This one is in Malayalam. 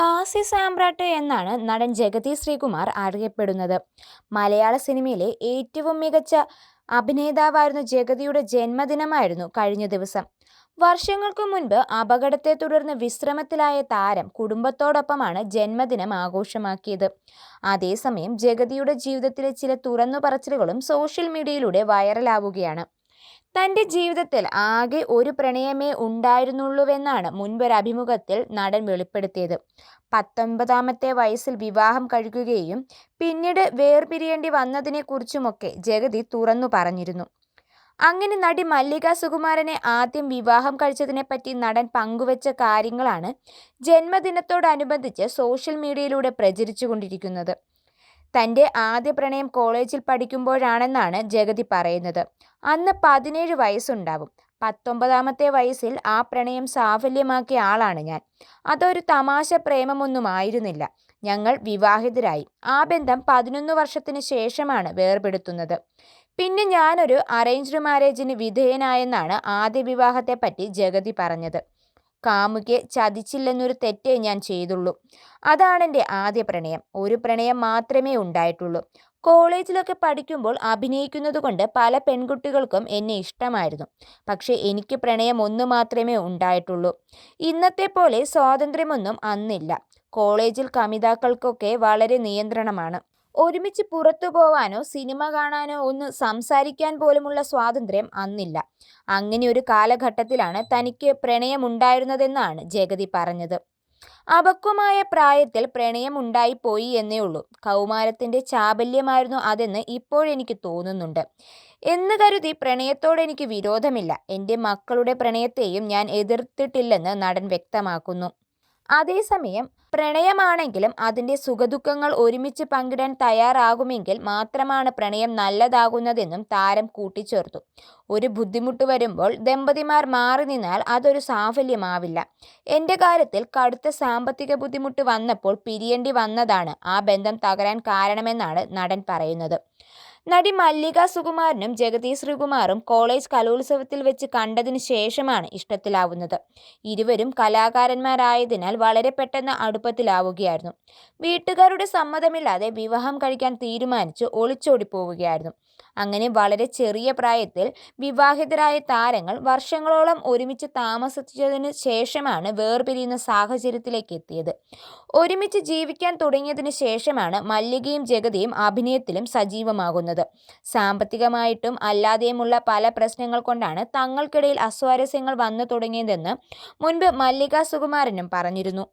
ഹാസ്യ സാമ്രാട്ട് എന്നാണ് നടൻ ജഗതി ശ്രീകുമാർ അറിയപ്പെടുന്നത്. മലയാള സിനിമയിലെ ഏറ്റവും മികച്ച അഭിനേതാവായിരുന്ന ജഗതിയുടെ ജന്മദിനമായിരുന്നു കഴിഞ്ഞ ദിവസം. വർഷങ്ങൾക്കു മുൻപ് അപകടത്തെ തുടർന്ന് വിശ്രമത്തിലായ താരം കുടുംബത്തോടൊപ്പമാണ് ജന്മദിനം ആഘോഷമാക്കിയത്. അതേസമയം ജഗതിയുടെ ജീവിതത്തിലെ ചില തുറന്നു പറച്ചിലുകളും സോഷ്യൽ മീഡിയയിലൂടെ വൈറലാവുകയാണ്. തന്റെ ജീവിതത്തിൽ ആകെ ഒരു പ്രണയമേ ഉണ്ടായിരുന്നുള്ളൂവെന്നാണ് മുൻപൊരു അഭിമുഖത്തിൽ നടൻ വെളിപ്പെടുത്തിയത്. പത്തൊൻപതാമത്തെ വയസ്സിൽ വിവാഹം കഴിക്കുകയും പിന്നീട് വേർപിരിയേണ്ടി വന്നതിനെക്കുറിച്ചുമൊക്കെ ജഗതി തുറന്നു പറഞ്ഞിരുന്നു. അങ്ങനെ നടി മല്ലിക സുകുമാരനെ ആദ്യം വിവാഹം കഴിച്ചതിനെപ്പറ്റി നടൻ പങ്കുവച്ച കാര്യങ്ങളാണ് ജന്മദിനത്തോടനുബന്ധിച്ച് സോഷ്യൽ മീഡിയയിലൂടെ പ്രചരിച്ചുകൊണ്ടിരിക്കുന്നത്. തന്റെ ആദ്യ പ്രണയം കോളേജിൽ പഠിക്കുമ്പോഴാണെന്നാണ് ജഗതി പറയുന്നത്. അന്ന് പതിനേഴ് വയസ്സുണ്ടാവും. പത്തൊമ്പതാമത്തെ വയസ്സിൽ ആ പ്രണയം സാഫല്യമാക്കിയ ആളാണ് ഞാൻ. അതൊരു തമാശ പ്രേമമൊന്നും ആയിരുന്നില്ല ഞങ്ങൾ വിവാഹിതരായി. ആ ബന്ധം പതിനൊന്ന് വർഷത്തിന് ശേഷമാണ് വേർപെടുത്തുന്നത്. പിന്നെ ഞാനൊരു അറേഞ്ച്ഡ് മാരേജിന് വിധേയനായെന്നാണ് ആദ്യ വിവാഹത്തെപ്പറ്റി ജഗതി പറഞ്ഞത്. കാമുകെ ചതിച്ചില്ലെന്നൊരു തെറ്റേ ഞാൻ ചെയ്തുള്ളൂ. അതാണ് എന്റെ ആദ്യ പ്രണയം. ഒരു പ്രണയം മാത്രമേ ഉണ്ടായിട്ടുള്ളൂ. കോളേജിലൊക്കെ പഠിക്കുമ്പോൾ അഭിനയിക്കുന്നത് കൊണ്ട് പല പെൺകുട്ടികൾക്കും എന്നെ ഇഷ്ടമായിരുന്നു. പക്ഷേ എനിക്ക് പ്രണയം ഒന്ന് മാത്രമേ ഉണ്ടായിട്ടുള്ളൂ. ഇന്നത്തെ പോലെ സ്വാതന്ത്ര്യമൊന്നും അന്നില്ല. കോളേജിൽ കമിതാക്കൾക്കൊക്കെ വളരെ നിയന്ത്രണമാണ്. ഒരുമിച്ച് പുറത്തു പോവാനോ സിനിമ കാണാനോ ഒന്ന് സംസാരിക്കാൻ പോലുമുള്ള സ്വാതന്ത്ര്യം അന്നില്ല. അങ്ങനെ ഒരു കാലഘട്ടത്തിലാണ് തനിക്ക് പ്രണയമുണ്ടായിരുന്നതെന്നാണ് ജഗതി പറഞ്ഞത്. അപക്വമായ പ്രായത്തിൽ പ്രണയം ഉണ്ടായിപ്പോയി എന്നേ ഉള്ളൂ. കൗമാരത്തിന്റെ ചാബല്യമായിരുന്നു അതെന്ന് ഇപ്പോഴെനിക്ക് തോന്നുന്നുണ്ട്. എന്ന് കരുതി പ്രണയത്തോട് എനിക്ക് വിരോധമില്ല. എന്റെ മക്കളുടെ പ്രണയത്തെയും ഞാൻ എതിർത്തിട്ടില്ലെന്ന് നടൻ വ്യക്തമാക്കുന്നു. അതേസമയം പ്രണയമാണെങ്കിലും അതിന്റെ സുഖദുഃഖങ്ങൾ ഒരുമിച്ച് പങ്കിടാൻ തയ്യാറാകുമെങ്കിൽ മാത്രമാണ് പ്രണയം നല്ലതാകുന്നതെന്നും താരം കൂട്ടിച്ചേർത്തു. ഒരു ബുദ്ധിമുട്ട് വരുമ്പോൾ ദമ്പതിമാർ മാറി നിന്നാൽ അതൊരു സാഫല്യമാവില്ല. എന്റെ കാര്യത്തിൽ കടുത്ത സാമ്പത്തിക ബുദ്ധിമുട്ട് വന്നപ്പോൾ പിരിയേണ്ടി വന്നതാണ് ആ ബന്ധം തകരാൻ കാരണമെന്നാണ് നടൻ പറയുന്നത്. നടി മല്ലിക സുകുമാരനും ജഗതി ശ്രീകുമാറും കോളേജ് കലോത്സവത്തിൽ വെച്ച് കണ്ടതിന് ശേഷമാണ് ഇഷ്ടത്തിലാവുന്നത്. ഇരുവരും കലാകാരന്മാരായതിനാൽ വളരെ പെട്ടെന്ന് അടുപ്പത്തിലാവുകയായിരുന്നു. വീട്ടുകാരുടെ സമ്മതമില്ലാതെ വിവാഹം കഴിക്കാൻ തീരുമാനിച്ച് ഒളിച്ചോടി പോവുകയായിരുന്നു അങ്ങനെ വളരെ ചെറിയ പ്രായത്തിൽ വിവാഹിതരായ താരങ്ങൾ വർഷങ്ങളോളം ഒരുമിച്ച് താമസിച്ചതിന് ശേഷമാണ് വേർപിരിയുന്ന സാഹചര്യത്തിലേക്ക് എത്തിയത്. ഒരുമിച്ച് ജീവിക്കാൻ തുടങ്ങിയതിന് ശേഷമാണ് മല്ലികയും ജഗതിയും അഭിനയത്തിലും സജീവമാകുന്നത്. വരുന്നത് സാമ്പത്തികമായിട്ടും അല്ലാതെയുമുള്ള പല പ്രശ്നങ്ങൾ കൊണ്ടാണ് തങ്ങൾക്കിടയിൽ അസ്വാരസ്യങ്ങൾ വന്നു തുടങ്ങിയതെന്ന് മുൻപ് മല്ലിക സുകുമാരനും പറഞ്ഞിരുന്നു.